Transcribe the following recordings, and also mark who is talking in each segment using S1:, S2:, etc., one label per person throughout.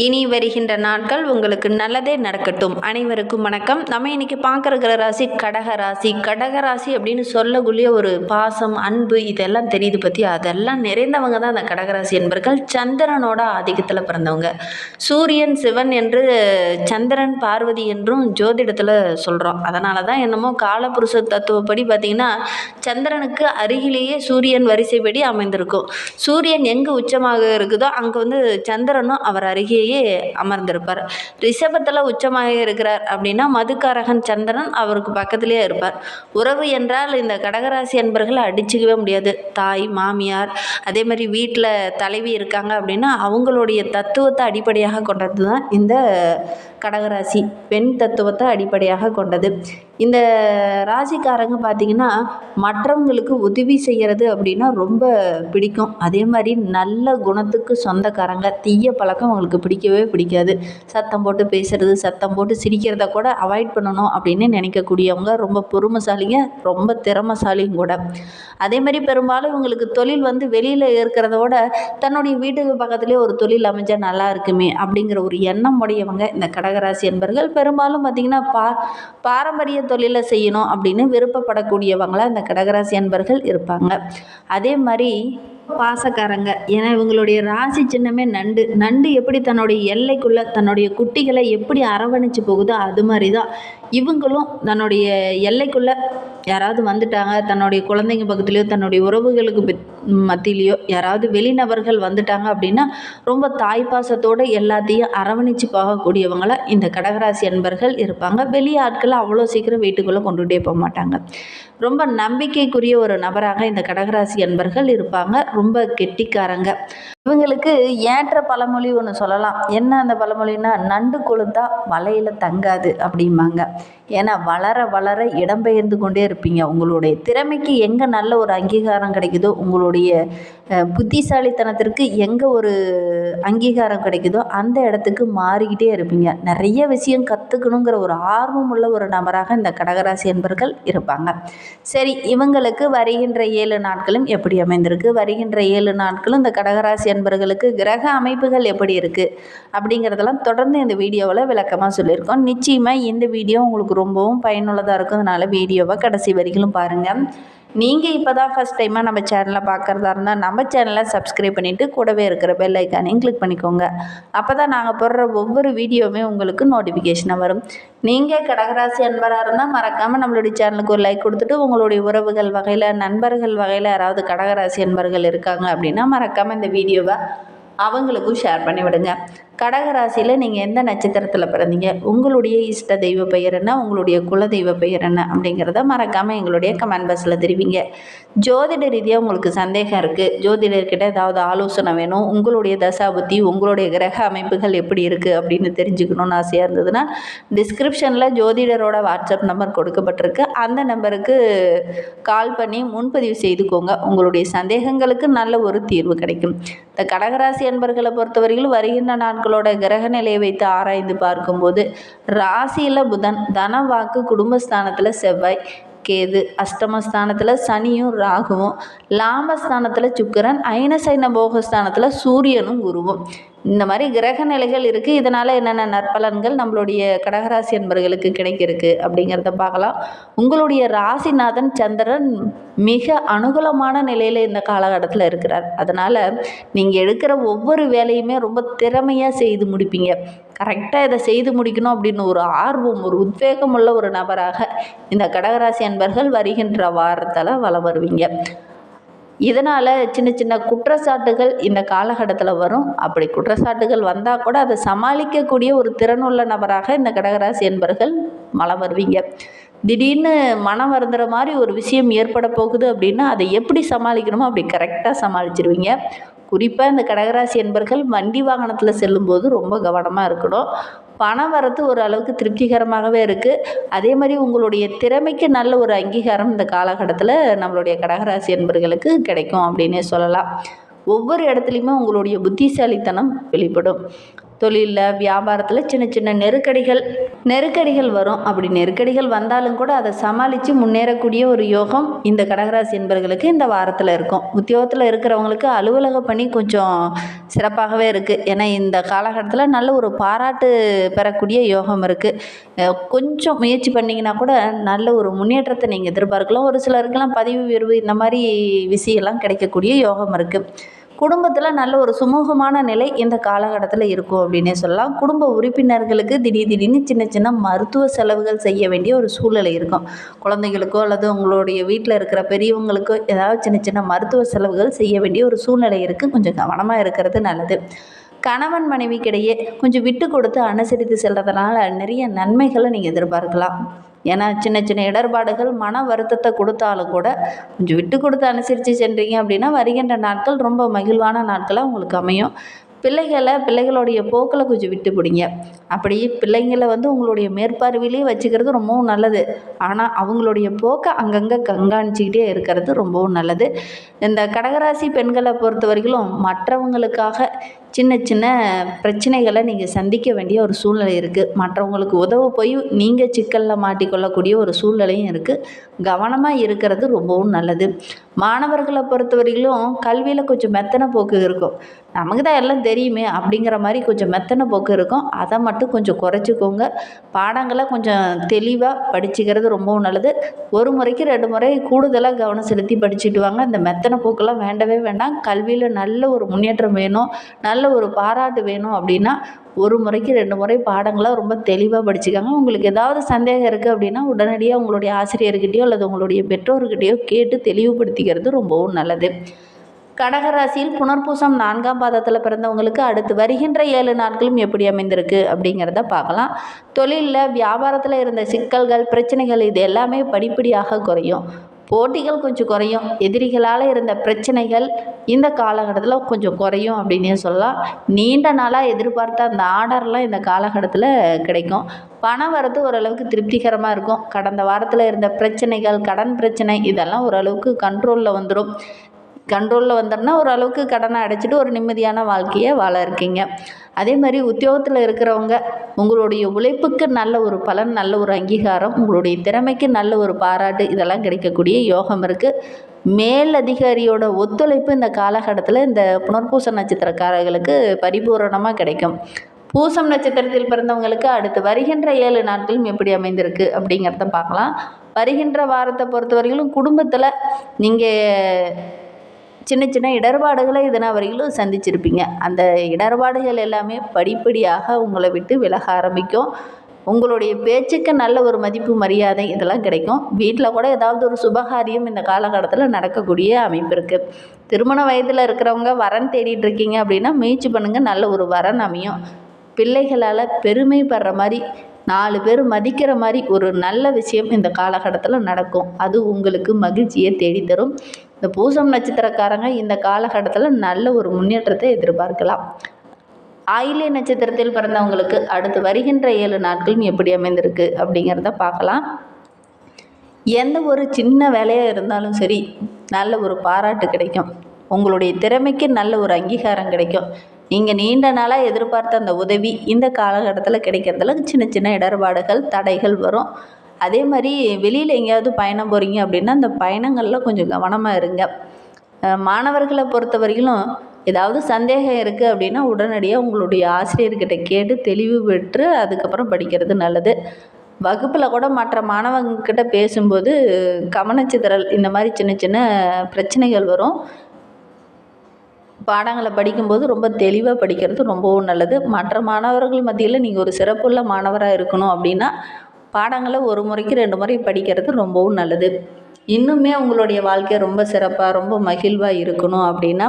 S1: இனி வருகின்ற நாட்கள் உங்களுக்கு நல்லதே நடக்கட்டும். அனைவருக்கும் வணக்கம். நம்ம இன்னைக்கு பார்க்குற ராசி கடக ராசி. கடக ராசி அப்படின்னு சொல்லக்கூடிய ஒரு பாசம் அன்பு இதெல்லாம் தெரியுது பற்றி அதெல்லாம் நிறைந்தவங்க தான் அந்த கடகராசி என்பர்கள். சந்திரனோட ஆதிக்கத்தில் பிறந்தவங்க. சூரியன் சிவன் என்று சந்திரன் பார்வதி என்றும் ஜோதிடத்தில் சொல்கிறோம் அதனால தான் என்னமோ காலபுருஷ தத்துவப்படி பார்த்திங்கன்னா சந்திரனுக்கு அருகிலேயே சூரியன் வரிசைப்படி அமைந்திருக்கும். சூரியன் எங்கே உச்சமாக இருக்குதோ அங்கே வந்து சந்திரனும் அவர் அருகே அருகேயே அமர்ந்திருப்பார். ரிஷபத்தில் உச்சமாக இருக்கிறார் அப்படின்னா மதுக்காரகன் சந்திரன் அவருக்கு பக்கத்திலேயே இருப்பார். உறவு என்றால் இந்த கடகராசி அன்பர்கள் அடிச்சுக்கவே முடியாது. தாய் மாமியார் அதே மாதிரி வீட்டில் தலைவி இருக்காங்க அப்படின்னா அவங்களுடைய தத்துவத்தை அடிப்படையாக கொண்டது தான் இந்த கடகராசி. பெண் தத்துவத்தை அடிப்படையாக கொண்டது. இந்த ராசிக்காரங்க பார்த்திங்கன்னா மற்றவங்களுக்கு உதவி செய்கிறது அப்படின்னா ரொம்ப பிடிக்கும். அதே மாதிரி நல்ல குணத்துக்கு சொந்தக்காரங்க தீய பழக்கம் அவங்களுக்கு பிடிக்கவே பிடிக்காது. சத்தம் போட்டு பேசுகிறது சத்தம் போட்டு சிரிக்கிறத கூட அவாய்ட் பண்ணணும் அப்படின்னு நினைக்கக்கூடியவங்க ரொம்ப பொறுமைசாலிங்க ரொம்ப திறமைசாலியும் கூட. அதே மாதிரி பெரும்பாலும் இவங்களுக்கு தொழில் வந்து வெளியில் இருக்கிறத விட தன்னுடைய வீட்டுக்கு பக்கத்துலேயே ஒரு தொழில் அமைஞ்சால் நல்லா இருக்குமே அப்படிங்கிற ஒரு எண்ணம் உடையவங்க இந்த கடகராசி என்பர்கள். பெரும்பாலும் பார்த்திங்கன்னா பா பாரம்பரிய தொழிலை செய்யணும் அப்படின்னு விருப்பப்படக்கூடியவங்களாக இந்த கடகராசி அன்பர்கள் இருப்பாங்க. அதே மாதிரி பாசக்காரங்க. ஏன்னா இவங்களுடைய ராசி சின்னமே நண்டு. நண்டு எப்படி தன்னுடைய எல்லைக்குள்ளே தன்னுடைய குட்டிகளை எப்படி அரவணைச்சு போகுதோ அது மாதிரி தான் இவங்களும் தன்னுடைய எல்லைக்குள்ளே யாராவது வந்துட்டாங்க தன்னுடைய குழந்தைங்க பக்கத்துலேயோ தன்னுடைய உறவுகளுக்கு மத்தியிலையோ யாராவது வெளிநபர்கள் வந்துட்டாங்க அப்படின்னா ரொம்ப தாய்ப்பாசத்தோடு எல்லாத்தையும் அரவணைச்சு போகக்கூடியவங்கள இந்த கடகராசி அன்பர்கள் இருப்பாங்க. வெளியாட்களை அவ்வளோ சீக்கிரம் வீட்டுக்குள்ளே கொண்டுகிட்டே போக மாட்டாங்க. ரொம்ப நம்பிக்கைக்குரிய ஒரு நபராக இந்த கடகராசி அன்பர்கள் இருப்பாங்க. ரொம்ப கெட்டிக்காரங்க. இவங்களுக்கு ஏற்ற பழமொழி ஒன்று சொல்லலாம். என்ன அந்த பழமொழின்னா நண்டு கொழுத்தா வலையில் தங்காது அப்படிம்பாங்க. ஏன்னா வளர வளர இடம்பெயர்ந்து கொண்டே இருப்பீங்க. உங்களுடைய திறமைக்கு எங்கே நல்ல ஒரு அங்கீகாரம் கிடைக்குதோ உங்களுடைய புத்திசாலித்தனத்திற்கு எங்கே ஒரு அங்கீகாரம் கிடைக்குதோ அந்த இடத்துக்கு மாறிக்கிட்டே இருப்பீங்க. நிறைய விஷயம் கற்றுக்கணுங்கிற ஒரு ஆர்வம் உள்ள ஒரு நபராக இந்த கடகராசி என்பர்கள் இருப்பாங்க. சரி இவங்களுக்கு வருகின்ற ஏழு நாட்களும் எப்படி அமைந்திருக்கு? வருகின்ற ஏழு நாட்களும் இந்த கடகராசி என்பர்களுக்கு கிரக அமைப்புகள் எப்படி இருக்குது அப்படிங்கிறதெல்லாம் தொடர்ந்து இந்த வீடியோவில் விளக்கமாக சொல்லியிருக்கோம். நிச்சயமாக இந்த வீடியோ உங்களுக்கு ரொம்பவும் பயனுள்ளதாக இருக்கும் அதனால் வீடியோவை கடைசி வரைக்கும் பாருங்கள் நீங்கள் இப்போ தான் ஃபஸ்ட் டைமாக நம்ம சேனலை பார்க்குறதா இருந்தால் நம்ம சேனலை சப்ஸ்கிரைப் பண்ணிவிட்டு கூடவே இருக்கிற பெல் ஐக்கானையும் கிளிக் பண்ணிக்கோங்க. அப்போ தான் நாங்கள் போடுற ஒவ்வொரு வீடியோவுமே உங்களுக்கு நோட்டிஃபிகேஷனாக வரும். நீங்கள் கடகராசி அன்பராக இருந்தால் மறக்காமல் நம்மளுடைய சேனலுக்கு ஒரு லைக் கொடுத்துட்டு உங்களுடைய உறவுகள் வகையில் நண்பர்கள் வகையில் யாராவது கடகராசி அன்பர்கள் இருக்காங்க அப்படின்னா மறக்காமல் இந்த வீடியோவை அவங்களுக்கும் ஷேர் பண்ணிவிடுங்க. கடகராசியில் நீங்கள் எந்த நட்சத்திரத்தில் பிறந்தீங்க? உங்களுடைய இஷ்ட தெய்வ பெயர் என்ன? உங்களுடைய குல தெய்வ பெயர் என்ன? அப்படிங்கிறத மறக்காமல் எங்களுடைய கமெண்ட் பாக்ஸில் தெரிவிங்க. ஜோதிட ரீதியாக உங்களுக்கு சந்தேகம் இருக்குது ஜோதிடர்கிட்ட ஏதாவது ஆலோசனை வேணும். உங்களுடைய தசாபுத்தி உங்களுடைய கிரக அமைப்புகள் எப்படி இருக்குது அப்படின்னு தெரிஞ்சுக்கணும்னு ஆசையாக இருந்ததுன்னா டிஸ்கிரிப்ஷனில் ஜோதிடரோட வாட்ஸ்அப் நம்பர் கொடுக்கப்பட்டிருக்கு. அந்த நம்பருக்கு கால் பண்ணி முன்பதிவு செய்துக்கோங்க. உங்களுடைய சந்தேகங்களுக்கு நல்ல ஒரு தீர்வு கிடைக்கும். இந்த கடகராசி அன்பர்களை பொறுத்தவரையில் வருகின்ற உங்களோட கிரக நிலையை வைத்து ஆராய்ந்து பார்க்கும்போது ராசியில் புதன் தன வாக்கு குடும்பஸ்தானத்தில் செவ்வாய் கேது அஷ்டமஸ்தானத்தில் சனியும் ராகுவும் லாபஸ்தானத்தில் சுக்கிரன் ஐனசைன போகஸ்தானத்தில் சூரியனும் குருவும். இந்த மாதிரி கிரக நிலைகள் இருக்குது இதனால் என்னென்ன நற்பலன்கள் நம்மளுடைய கடகராசி என்பர்களுக்கு கிடைக்கிருக்கு அப்படிங்கிறத பார்க்கலாம். உங்களுடைய ராசிநாதன் சந்திரன் மிக அனுகூலமான நிலையில் இந்த காலகட்டத்தில் இருக்கிறார். அதனால் நீங்கள் எடுக்கிற ஒவ்வொரு வேலையுமே ரொம்ப திறமையாக செய்து முடிப்பீங்க. கரெக்டாக இதை செய்து முடிக்கணும் அப்படின்னு ஒரு ஆர்வம் ஒரு உத்வேகம் உள்ள ஒரு நபராக இந்த கடகராசி அன்பர்கள் வருகின்ற வாரத்தில் வலம் வருவீங்க. இதனால் சின்ன சின்ன குற்றச்சாட்டுகள் இந்த காலகட்டத்தில் வரும். அப்படி குற்றச்சாட்டுகள் வந்தால் கூட அதை சமாளிக்கக்கூடிய ஒரு திறனுள்ள நபராக இந்த கடகராசி என்பர்கள் மலம் வருவீங்க. திடீர்னு மனம் வருந்துற மாதிரி ஒரு விஷயம் ஏற்பட போகுது அப்படின்னா அதை எப்படி சமாளிக்கணுமோ அப்படி கரெக்டாக சமாளிச்சிருவீங்க. குறிப்பாக இந்த கடகராசி என்பர்கள் வண்டி வாகனத்தில் செல்லும்போது ரொம்ப கவனமாக இருக்கணும். பணம் வரத்து ஒரு அளவுக்கு திருப்திகரமாகவே இருக்குது அதே மாதிரி உங்களுடைய திறமைக்கு நல்ல ஒரு அங்கீகாரம் இந்த காலகட்டத்தில் நம்மளுடைய கடகராசி என்பர்களுக்கு கிடைக்கும் அப்படின்னே சொல்லலாம். ஒவ்வொரு இடத்துலையுமே உங்களுடைய புத்திசாலித்தனம் வெளிப்படும். தொழிலில் வியாபாரத்தில் சின்ன சின்ன நெருக்கடிகள் நெருக்கடிகள் வரும். அப்படி நெருக்கடிகள் வந்தாலும் கூட அதை சமாளித்து முன்னேறக்கூடிய ஒரு யோகம் இந்த கடகராசி என்பவர்களுக்கு இந்த வாரத்தில் இருக்கும். உத்தியோகத்தில் இருக்கிறவங்களுக்கு அலுவலக பணி கொஞ்சம் சிறப்பாகவே இருக்குது ஏன்னா இந்த காலகட்டத்தில் நல்ல ஒரு பாராட்டு பெறக்கூடிய யோகம் இருக்குது கொஞ்சம் முயற்சி பண்ணிங்கன்னா கூட நல்ல ஒரு முன்னேற்றத்தை நீங்கள் எதிர்பார்க்கலாம். ஒரு சிலருக்கெல்லாம் பதிவு உயர்வு இந்த மாதிரி விஷயம்லாம் கிடைக்கக்கூடிய யோகம் இருக்குது குடும்பத்தில் நல்ல ஒரு சுமூகமான நிலை இந்த காலகட்டத்தில் இருக்கும் அப்படின்னே சொல்லலாம். குடும்ப உறுப்பினர்களுக்கு திடீர் திடீர்னு சின்ன சின்ன மருத்துவ செலவுகள் செய்ய வேண்டிய ஒரு சூழ்நிலை இருக்கும். குழந்தைகளுக்கோ அல்லது உங்களுடைய வீட்டில் இருக்கிற பெரியவங்களுக்கோ ஏதாவது சின்ன சின்ன மருத்துவ செலவுகள் செய்ய வேண்டிய ஒரு சூழ்நிலை இருக்குது கொஞ்சம் கவனமாக இருக்கிறது நல்லது. கணவன் மனைவிக்கிடையே கொஞ்சம் விட்டு கொடுத்து அனுசரித்து செல்றதுனால நிறைய நன்மைகளை நீங்கள் எதிர்பார்க்கலாம். ஏன்னா சின்ன சின்ன இடர்பாடுகள் மன வருத்தத்தை கொடுத்தாலும் கூட கொஞ்சம் விட்டு கொடுத்து அனுசரித்து சென்றீங்க அப்படின்னா வருகின்ற நாட்கள் ரொம்ப மகிழ்வான நாட்களாக உங்களுக்கு அமையும். பிள்ளைகளை பிள்ளைகளுடைய போக்கில் கொஞ்சம் விட்டு பிடிங்க. அப்படி பிள்ளைங்களை வந்து உங்களுடைய மேற்பார்வையிலே வச்சுக்கிறது ரொம்பவும் நல்லது. ஆனால் அவங்களுடைய போக்கை அங்கங்கே கண்காணிச்சிக்கிட்டே இருக்கிறது ரொம்பவும் நல்லது. இந்த கடகராசி பெண்களை பொறுத்த வரைக்கும் மற்றவங்களுக்காக சின்ன சின்ன பிரச்சனைகளை நீங்கள் சந்திக்க வேண்டிய ஒரு சூழ்நிலை இருக்குது மற்றவங்களுக்கு உதவ போய் நீங்கள் சிக்கலில் மாட்டிக்கொள்ளக்கூடிய ஒரு சூழ்நிலையும் இருக்குது கவனமாக இருக்கிறது ரொம்பவும் நல்லது. மாணவர்களை பொறுத்த வரையிலும் கல்வியில் கொஞ்சம் மெத்தனை போக்கு இருக்கும். நமக்கு தான் எல்லாம் தெரியும் தெரியுமே அப்படிங்கிற மாதிரி கொஞ்சம் மெத்தனை போக்கு இருக்கும். அதை மட்டும் கொஞ்சம் குறைச்சிக்கோங்க. பாடங்களை கொஞ்சம் தெளிவாக படிச்சுக்கிறது ரொம்பவும் நல்லது. ஒரு முறைக்கு ரெண்டு முறை கூடுதலாக கவனம் செலுத்தி படிச்சுட்டு வாங்க. இந்த மெத்தனை போக்கெல்லாம் வேண்டவே வேண்டாம். கல்வியில் நல்ல ஒரு முன்னேற்றம் வேணும். நல்ல ஒரு பாராட்டு வேணும் அப்படின்னா ஒரு முறைக்கு ரெண்டு முறை பாடங்களை ரொம்ப தெளிவாக படிச்சுக்காங்க. உங்களுக்கு ஏதாவது சந்தேகம் இருக்குது அப்படின்னா உடனடியாக உங்களுடைய ஆசிரியர்கிட்டயோ அல்லது உங்களுடைய பெற்றோர்கிட்டயோ கேட்டு தெளிவுபடுத்திக்கிறது ரொம்பவும் நல்லது. கடகராசியில் புனர்பூசம் நான்காம் பாதத்தில் பிறந்தவங்களுக்கு அடுத்து வருகின்ற ஏழு நாட்களும் எப்படி அமைந்திருக்கு அப்படிங்கிறத பார்க்கலாம். தொழிலில் வியாபாரத்தில் இருந்த சிக்கல்கள் பிரச்சனைகள் இது எல்லாமே படிப்படியாக குறையும். போட்டிகள் கொஞ்சம் குறையும். எதிரிகளால் இருந்த பிரச்சனைகள் இந்த காலகட்டத்தில் கொஞ்சம் குறையும் அப்படின்னே சொல்லலாம். நீண்ட நாளாக எதிர்பார்த்த அந்த ஆர்டர்லாம் இந்த காலகட்டத்தில் கிடைக்கும். பணம் வரது ஓரளவுக்கு திருப்திகரமாக இருக்கும். கடந்த வாரத்தில் இருந்த பிரச்சனைகள் கடன் பிரச்சனை இதெல்லாம் ஓரளவுக்கு கண்ட்ரோலில் வந்துடும் கண்ட்ரோலில் வந்தோம்னா ஓரளவுக்கு கடனை அடைச்சிட்டு ஒரு நிம்மதியான வாழ்க்கையை வாழ இருக்கீங்க. அதே மாதிரி உத்தியோகத்தில் இருக்கிறவங்க உங்களுடைய உழைப்புக்கு நல்ல ஒரு பலன் நல்ல ஒரு அங்கீகாரம் உங்களுடைய திறமைக்கு நல்ல ஒரு பாராட்டு இதெல்லாம் கிடைக்கக்கூடிய யோகம் இருக்குது மேல் அதிகாரியோட ஒத்துழைப்பு இந்த காலகட்டத்தில் இந்த புனர்பூச நட்சத்திரக்காரர்களுக்கு பரிபூரணமாக கிடைக்கும். பூசம் நட்சத்திரத்தில் பிறந்தவங்களுக்கு அடுத்து வருகின்ற ஏழு நாட்களும் எப்படி அமைந்திருக்கு அப்படிங்கிறத பார்க்கலாம். வருகின்ற வாரத்தை பொறுத்தவரையிலும் குடும்பத்தில் நீங்கள் சின்ன சின்ன இடர்பாடுகளை இதனால் வரையிலும் சந்திச்சிருப்பீங்க. அந்த இடர்பாடுகள் எல்லாமே படிப்படியாக உங்களை விட்டு விலக ஆரம்பிக்கும். உங்களுடைய பேச்சுக்கு நல்ல ஒரு மதிப்பு மரியாதை இதெல்லாம் கிடைக்கும். வீட்டில் கூட ஏதாவது ஒரு சுபகாரியம் இந்த காலகட்டத்தில் நடக்கக்கூடிய அமைப்பு இருக்குது திருமண வயதில் இருக்கிறவங்க வரன் தேடிட்டு இருக்கீங்க அப்படின்னா முயற்சி பண்ணுங்கள் நல்ல ஒரு வரன் அமையும். பிள்ளைகளால் பெருமைப்படுற மாதிரி நாலு பேர் மதிக்கிற மாதிரி ஒரு நல்ல விஷயம் இந்த காலகட்டத்தில் நடக்கும். அது உங்களுக்கு மகிழ்ச்சியை தேடித்தரும். இந்த பூசம் நட்சத்திரக்காரங்க இந்த காலகட்டத்தில் நல்ல ஒரு முன்னேற்றத்தை எதிர்பார்க்கலாம். ஆயிலே நட்சத்திரத்தில் பிறந்தவங்களுக்கு அடுத்து வருகின்ற ஏழு நாட்களும் எப்படி அமைந்திருக்கு அப்படிங்கிறத பார்க்கலாம். எந்த ஒரு சின்ன வேலையாக இருந்தாலும் சரி நல்ல ஒரு பாராட்டு கிடைக்கும். உங்களுடைய திறமைக்கு நல்ல ஒரு அங்கீகாரம் கிடைக்கும். நீங்கள் நீண்ட நாளாக எதிர்பார்த்த அந்த உதவி இந்த காலகட்டத்தில் கிடைக்கிறதுல சின்ன சின்ன இடர்பாடுகள் தடைகள் வரும். அதே மாதிரி வெளியில் எங்கேயாவது பயணம் போகிறீங்க அப்படின்னா அந்த பயணங்களில் கொஞ்சம் கவனமாக இருங்க. மாணவர்களை பொறுத்த வரையிலும் ஏதாவது சந்தேகம் இருக்குது அப்படின்னா உடனடியாக உங்களுடைய ஆசிரியர்கிட்ட கேட்டு தெளிவு பெற்று அதுக்கப்புறம் படிக்கிறது நல்லது. வகுப்பில் கூட மற்ற மாணவங்கக்கிட்ட பேசும்போது கவனச்சிதறல் இந்த மாதிரி சின்ன சின்ன பிரச்சனைகள் வரும். பாடங்களை படிக்கும்போது ரொம்ப தெளிவாக படிக்கிறது ரொம்பவும் நல்லது. மற்ற மாணவர்கள் மத்தியில் நீங்கள் ஒரு சிறப்புள்ள மாணவராக இருக்கணும் அப்படின்னா பாடங்களை ஒரு முறைக்கு ரெண்டு முறை படிக்கிறது ரொம்பவும் நல்லது. இன்னுமே உங்களுடைய வாழ்க்கை ரொம்ப சிறப்பாக ரொம்ப மகிழ்வாக இருக்கணும் அப்படின்னா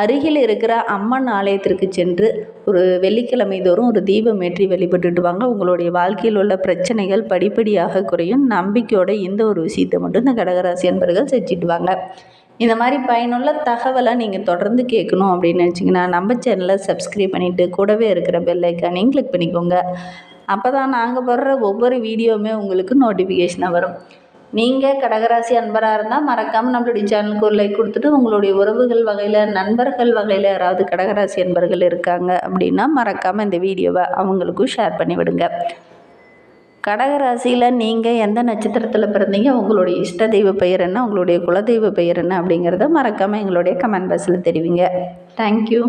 S1: அருகில் இருக்கிற அம்மன் ஆலயத்திற்கு சென்று ஒரு வெள்ளிக்கிழமை தோறும் ஒரு தீபம் ஏற்றி வழிபட்டுட்டு வாங்க. உங்களுடைய வாழ்க்கையில் உள்ள பிரச்சனைகள் படிப்படியாக குறையும். நம்பிக்கையோட இந்த ஒரு விஷயத்தை மட்டும் இந்த கடகராசி என்பர்கள் செஞ்சுட்டு வாங்க. இந்த மாதிரி பயனுள்ள தகவலை நீங்கள் தொடர்ந்து கேட்கணும் அப்படின்னு நினச்சிங்கன்னா நம்ம சேனலை சப்ஸ்கிரைப் பண்ணிவிட்டு கூடவே இருக்கிற பெல்லைக்கானையும் கிளிக் பண்ணிக்கோங்க. அப்போ தான் நாங்கள் போடுற ஒவ்வொரு வீடியோவுமே உங்களுக்கு நோட்டிஃபிகேஷனாக வரும். நீங்கள் கடகராசி அன்பராக இருந்தால் மறக்காமல் நம்மளுடைய சேனலுக்கு ஒரு லைக் கொடுத்துட்டு உங்களுடைய உறவுகள் வகையில் நண்பர்கள் வகையில் யாராவது கடகராசி அன்பர்கள் இருக்காங்க அப்படின்னா மறக்காமல் இந்த வீடியோவை அவங்களுக்கும் ஷேர் பண்ணி விடுங்க. கடகராசியில் நீங்கள் எந்த நட்சத்திரத்தில் பிறந்தீங்க உங்களுடைய இஷ்ட தெய்வ பெயர் என்ன உங்களுடைய குலதெய்வ பெயர் என்ன அப்படிங்கிறத மறக்காமல் எங்களுடைய கமெண்ட் பாக்ஸில் தெரிவிங்க. தேங்க்யூ